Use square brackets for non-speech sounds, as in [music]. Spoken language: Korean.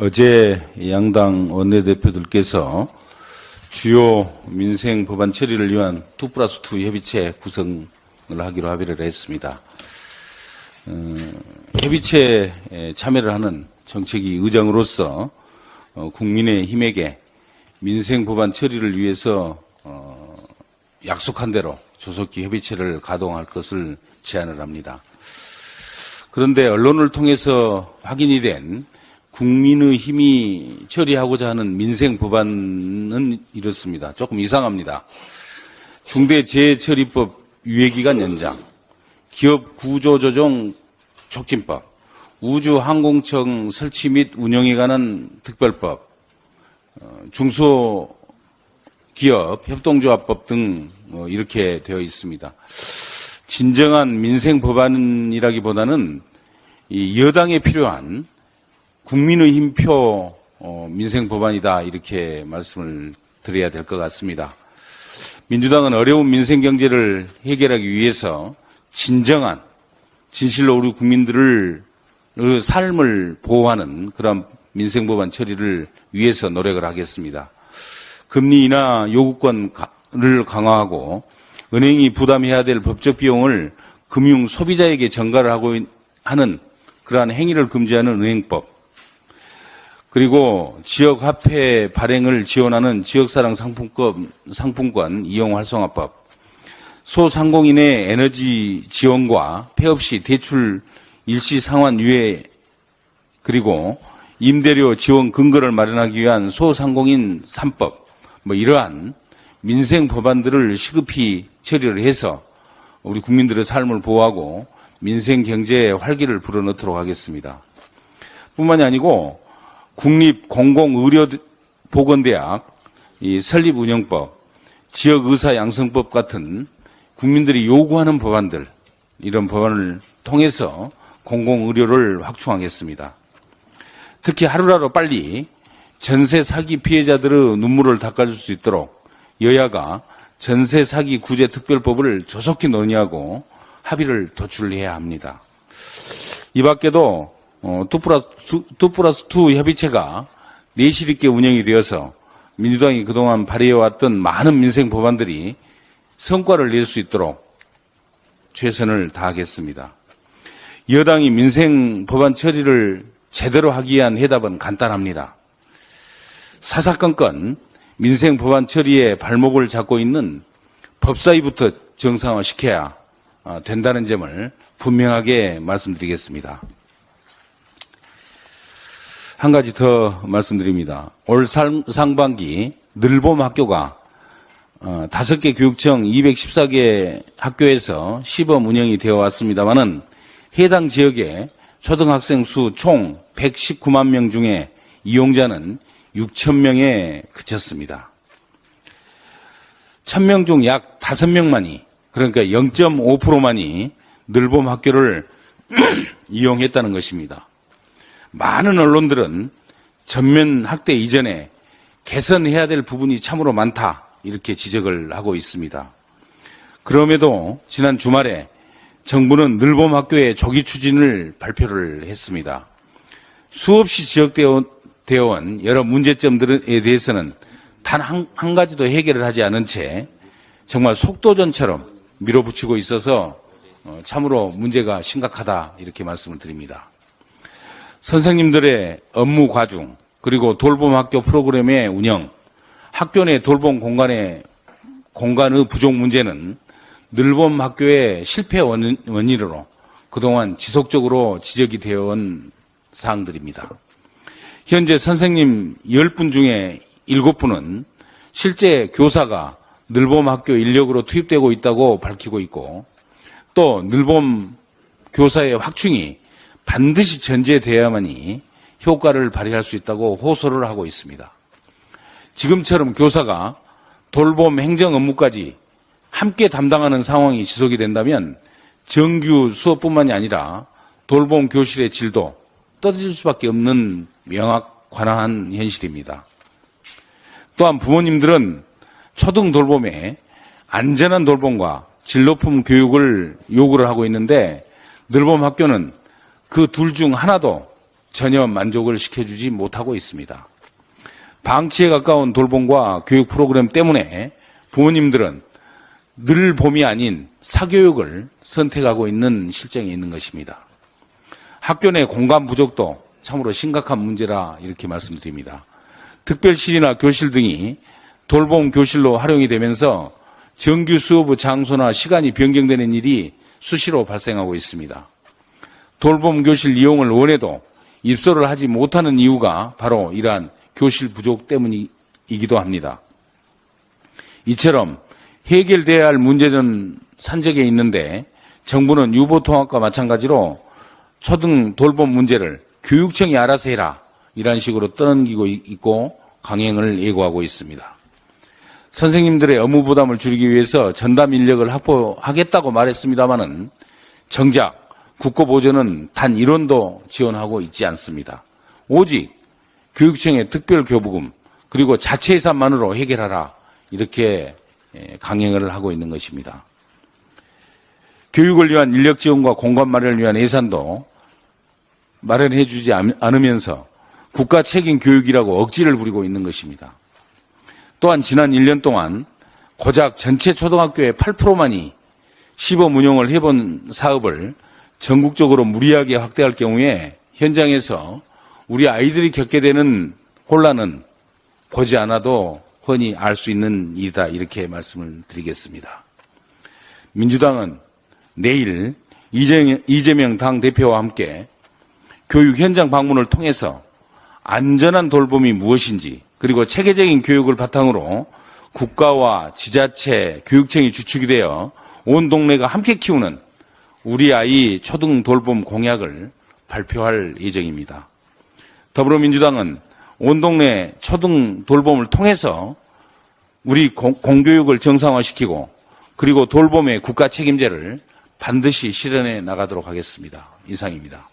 어제 양당 원내대표들께서 주요 민생 법안 처리를 위한 2 플러스 2 협의체 구성을 하기로 합의를 했습니다. 어, 협의체에 참여를 하는 정책위 의장으로서 어, 국민의 힘에게 민생 법안 처리를 위해서 어, 약속한 대로 조속히 협의체를 가동할 것을 제안을 합니다. 그런데 언론을 통해서 확인이 된 국민의 힘이 처리하고자 하는 민생 법안은 이렇습니다. 조금 이상합니다. 중대재해처리법 유예기간 연장, 기업 구조조정 촉진법, 우주항공청 설치 및 운영에 관한 특별법, 어, 중소기업 협동조합법 등뭐 이렇게 되어 있습니다. 진정한 민생 법안이라기보다는 이 여당에 필요한 국민의힘 표 어, 민생 법안이다 이렇게 말씀을 드려야 될 것 같습니다. 민주당은 어려운 민생 경제를 해결하기 위해서 진정한 진실로 우리 국민들을 그 삶을 보호하는 그런 민생 법안 처리를 위해서 노력을 하겠습니다. 금리 인하 요구권을 강화하고 은행이 부담해야 될 법적 비용을 금융 소비자에게 전가를 하고 하는 그러한 행위를 금지하는 은행법, 그리고 지역 화폐 발행을 지원하는 지역사랑 상품권, 상품권 이용 활성화법, 소상공인의 에너지 지원과 폐업 시 대출 일시 상환 유예 그리고 임대료 지원 근거를 마련하기 위한 소상공인 3법 뭐 이러한 민생 법안들을 시급히 처리를 해서 우리 국민들의 삶을 보호하고 민생 경제에 활기를 불어넣도록 하겠습니다. 뿐만이 아니고 국립 공공의료보건대학 이 설립 운영법, 지역 의사 양성법 같은 국민들이 요구하는 법안들 이런 법안을 통해서 공공 의료를 확충하겠습니다. 특히 하루라도 빨리 전세 사기 피해자들의 눈물을 닦아줄 수 있도록 여야가 전세 사기 구제 특별법을 조속히 논의하고 합의를 도출해야 합니다. 이 밖에도 어, 2 플러스 2 플러스 2 협의체가 내실 있게 운영이 되어서 민주당이 그동안 발의해왔던 많은 민생 법안들이 성과를 낼 수 있도록 최선을 다하겠습니다. 여당이 민생 법안 처리를 제대로 하기 위한 해답은 간단합니다. 사사건건 민생 법안 처리에 발목을 잡고 있는 법사위부터 정상화 시켜야 어, 된다는 점을 분명하게 말씀드리겠습니다. 한 가지 더 말씀드립니다. 올 상반기 늘봄 학교가 어, 다섯 개 교육청 214개 학교에서 시범 운영이 되어 왔습니다만은 해당 지역의 초등학생 수 총 119만 명 중에 이용자는 6천 명에 그쳤습니다. 1000명 중 약 5명만이 그러니까 0.5%만이 늘봄 학교를 [clears throat] 이용했다는 것입니다. 많은 언론들은 전면 학대 이전에 개선해야 될 부분이 참으로 많다 이렇게 지적을 하고 있습니다. 그럼에도 지난 주말에 정부는 늘봄 학교의 조기 추진을 발표를 했습니다. 수없이 지적되어 온 여러 문제점들에 대해서는 단 한 한 가지도 해결을 하지 않은 채 정말 속도전처럼 밀어붙이고 있어서 어, 참으로 문제가 심각하다 이렇게 말씀을 드립니다. 선생님들의 업무 과중 그리고 돌봄 학교 프로그램의 운영, 학교 내 돌봄 공간의 공간의 부족 문제는 늘봄 학교의 실패 원인으로 그동안 지속적으로 지적이 되어 온 사항들입니다. 현재 선생님 10분 중에 7분은 실제 교사가 늘봄 학교 인력으로 투입되고 있다고 밝히고 있고 또 늘봄 교사의 확충이 반드시 전제돼야만이 효과를 발휘할 수 있다고 호소를 하고 있습니다. 지금처럼 교사가 돌봄 행정 업무까지 함께 담당하는 상황이 지속이 된다면 정규 수업뿐만이 아니라 돌봄 교실의 질도 떨어질 수밖에 없는 명확관한 현실입니다. 또한 부모님들은 초등 돌봄에 안전한 돌봄과 질 높은 교육을 요구를 하고 있는데 늘봄 학교는 그 둘 중 하나도 전혀 만족을 시켜주지 못하고 있습니다. 방치에 가까운 돌봄과 교육 프로그램 때문에 부모님들은 늘 봄이 아닌 사교육을 선택하고 있는 실정이 있는 것입니다. 학교 내 공간 부족도 참으로 심각한 문제라 이렇게 말씀드립니다. 특별실이나 교실 등이 돌봄 교실로 활용이 되면서 정규 수업 장소나 시간이 변경되는 일이 수시로 발생하고 있습니다. 돌봄 교실 이용을 원해도 입소를 하지 못하는 이유가 바로 이러한 교실 부족 때문이기도 합니다. 이처럼 해결돼야 할 문제는 산적에 있는데 정부는 유보통합과 마찬가지로 초등 돌봄 문제를 교육청이 알아서 해라 이런 식으로 떠넘기고 있고 강행을 예고하고 있습니다. 선생님들의 업무 부담을 줄이기 위해서 전담 인력을 확보하겠다고 말했습니다마는 정작 국고보조는 단 1원도 지원하고 있지 않습니다. 오직 교육청의 특별교부금 그리고 자체 예산만으로 해결하라 이렇게 예, 강행을 하고 있는 것입니다. 교육을 위한 인력 지원과 공간 마련을 위한 예산도 마련해 주지 않으면서 국가 책임 교육이라고 억지를 부리고 있는 것입니다. 또한 지난 1년 동안 고작 전체 초등학교의 8%만이 시범 운영을 해본 사업을 전국적으로 무리하게 확대할 경우에 현장에서 우리 아이들이 겪게 되는 혼란은 보지 않아도 흔히 알 수 있는 일이다 이렇게 말씀을 드리겠습니다. 민주당은 내일 이재명 당 대표와 함께 교육 현장 방문을 통해서 안전한 돌봄이 무엇인지 그리고 체계적인 교육을 바탕으로 국가와 지자체, 교육청이 주축이 되어 온 동네가 함께 키우는 우리 아이 초등 돌봄 공약을 발표할 예정입니다. 더불어민주당은 온 동네 초등 돌봄을 통해서 우리 공교육을 정상화시키고 그리고 돌봄의 국가 책임제를 반드시 실현해 나가도록 하겠습니다. 이상입니다.